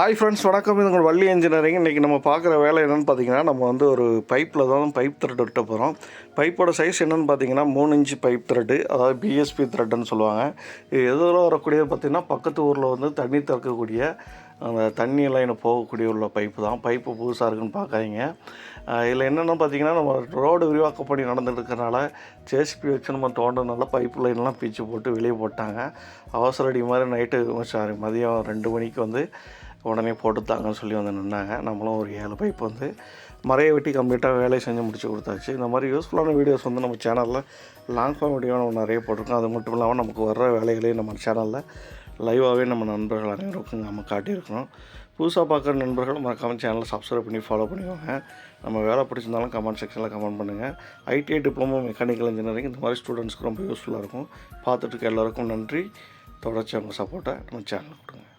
Hi friends வணக்கம். இது உங்கள் வள்ளி இன்ஜினியரிங் இன்றைக்கி நம்ம பார்க்குற வேலை என்னென்னு பார்த்தீங்கன்னா நம்ம வந்து ஒரு பைப்பில் தான் பைப் த்ரெட் விட்ட போகிறோம் பைப்போட சைஸ் என்னென்னு பார்த்தீங்கன்னா மூணு இன்ச்சு பைப் த்ரெட்டு அதாவது பிஎஸ்பி த்ரெட்டுன்னு சொல்லுவாங்க. இது எதில் வரக்கூடியது பார்த்திங்கன்னா பக்கத்து ஊரில் வந்து தண்ணி திறக்கக்கூடிய அந்த தண்ணி லைனை போகக்கூடிய உள்ள பைப்பு தான். பைப்பு புதுசாக இருக்குன்னு பார்க்காதீங்க. இதில் என்னென்னு பார்த்தீங்கன்னா நம்ம ரோடு விரிவாக்க பணி நடந்துட்டு ஜேசிபி வச்சு நம்ம தோண்டனால பைப் லைன்லாம் பீச்சு போட்டு வெளியே போட்டாங்க. அவசர அடி மாதிரி நைட்டு சாரி மதியம் ரெண்டு மணிக்கு வந்து உடனே போட்டுத்தாங்கன்னு சொல்லி வந்து நின்னாங்க. நம்மளும் ஒரு ஏழு பைப் வந்து மறைய வெட்டி கம்ப்ளீட்டாக வேலையை செஞ்சு முடிச்சு கொடுத்தாச்சு. இந்த மாதிரி யூஸ்ஃபுல்லான வீடியோஸ் வந்து நம்ம சேனலில் லாங் ஃபார்ம் வீடியோ நம்ம நிறைய போட்டிருக்கோம். அது மட்டும் இல்லாமல் நமக்கு வர்ற வேலைகளையும் நம்ம சேனலில் லைவாகவே நம்ம நண்பர்கள் அனைவருக்கும் நம்ம காட்டியிருக்கிறோம் புதுசாக பார்க்குற நண்பர்கள் மறக்காமல் சேனலை சப்ஸ்கிரைப் பண்ணி ஃபாலோ பண்ணிக்கோங்க. நம்ம வேலை பிடிச்சிருந்தாலும் கமெண்ட் செக்ஷனில் கமெண்ட் பண்ணுங்கள் ஐடிஐ டிப்ளமோ மெக்கானிக்கல் இன்ஜினியரிங் இந்த மாதிரி ஸ்டூடெண்ட்ஸ்க்கு ரொம்ப யூஸ்ஃபுல்லாக இருக்கும். பார்த்துட்டு இருக்க எல்லாருக்கும் நன்றி. தொடர்ச்சி அவங்க சப்போர்ட்டை நம்ம சேனலுக்கு கொடுங்க.